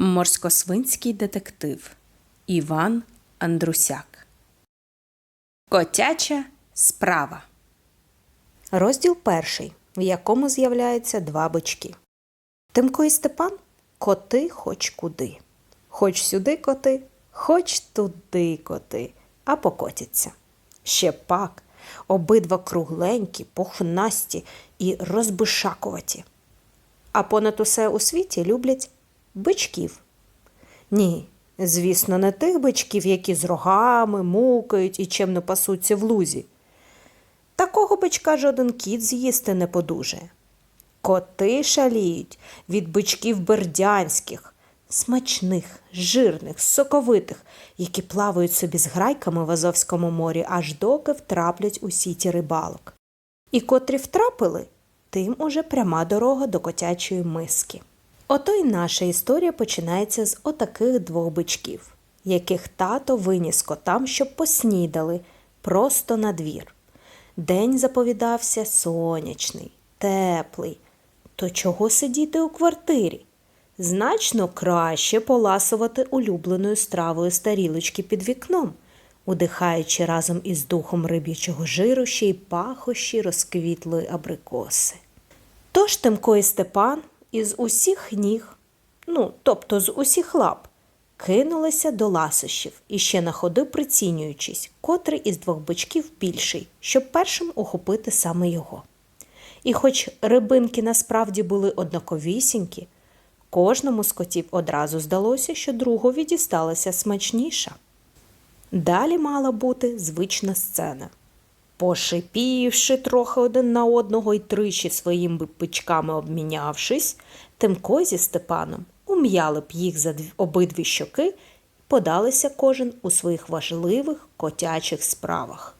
Морськосвинський детектив Іван Андрусяк. Котяча справа. Розділ перший, в якому з'являються два бички. Тимко і Степан коти хоч куди. Хоч сюди коти, хоч туди коти, а покотяться. Ще пак, обидва кругленькі, пухнасті і розбишакуваті. А понад усе у світі люблять бичків. Ні, звісно, не тих бичків, які з рогами мукають і чемно пасуться в лузі. Такого бичка жоден кіт з'їсти не подужає. Коти шаліють від бичків бердянських, смачних, жирних, соковитих, які плавають собі з грайками в Азовському морі, аж доки втраплять у сіті рибалок. І котрі втрапили, тим уже пряма дорога до котячої миски. Ото й наша історія починається з отаких двох бичків, яких тато виніс котам, щоб поснідали просто на двір. День заповідався сонячний, теплий. То чого сидіти у квартирі? Значно краще поласувати улюбленою стравою з тарілочки під вікном, удихаючи разом із духом риб'ячого жиру ще й пахощі розквітлої абрикоси. Тож Тимко і Степан із усіх ніг, ну, тобто з усіх лап, кинулися до ласощів і ще на ходу прицінюючись, котрий із двох бичків більший, щоб першим ухопити саме його. І хоч рибинки насправді були однаковісінькі, кожному з котів одразу здалося, що другові дісталася смачніша. Далі мала бути звична сцена. Пошипівши трохи один на одного й тричі своїми пичками обмінявшись, Тимко зі Степаном ум'яли б їх за обидві щоки і подалися кожен у своїх важливих котячих справах.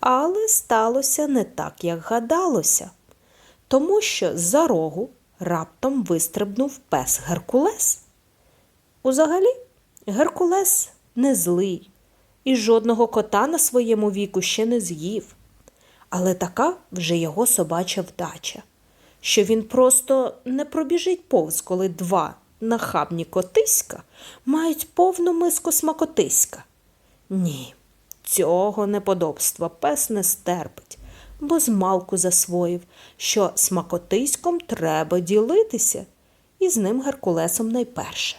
Але сталося не так, як гадалося, тому що з-за рогу раптом вистрибнув пес Геркулес. Узагалі, Геркулес не злий і жодного кота на своєму віку ще не з'їв. Але така вже його собача вдача, що він просто не пробіжить повз, коли два нахабні котиська мають повну миску смакотиська. Ні, цього неподобства пес не стерпить, бо змалку засвоїв, що смакотиськом треба ділитися, і з ним Геркулесом найперше.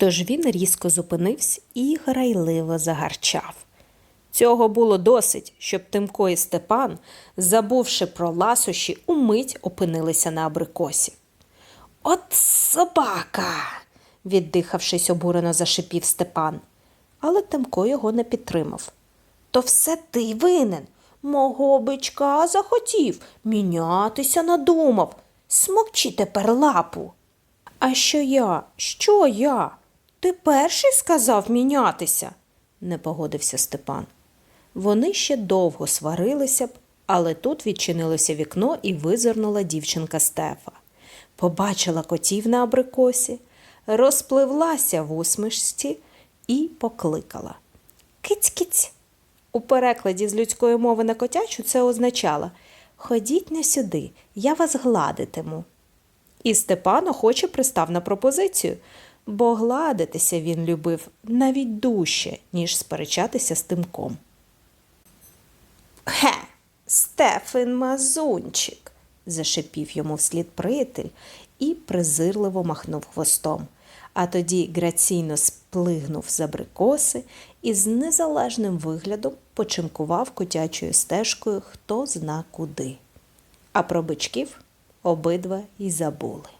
Тож він різко зупинився і грайливо загарчав. Цього було досить, щоб Тимко і Степан, забувши про ласощі, умить опинилися на абрикосі. От собака. віддихавшись, обурено зашипів Степан. Але Тимко його не підтримав. То все ти винен. Мого бичка захотів, мінятися надумав. Смокчи тепер лапу. А що я? Що я? Ти перший сказав мінятися, не погодився Степан. Вони ще довго сварилися б, але тут відчинилося вікно і визирнула дівчинка Стефа. Побачила котів на абрикосі, розпливлася в усмішці і покликала. Киць-киць. У перекладі з людської мови на котячу це означало Ходіть не сюди, я вас гладитиму. І Степан охоче пристав на пропозицію, бо гладитися він любив навіть дужче, ніж сперечатися з тимком. Хе, Стефен Мазунчик, зашипів йому вслід приятель і презирливо махнув хвостом, а тоді граційно сплигнув з абрикоси і з незалежним виглядом почимкував котячою стежкою хто зна куди. А про бичків обидва й забули.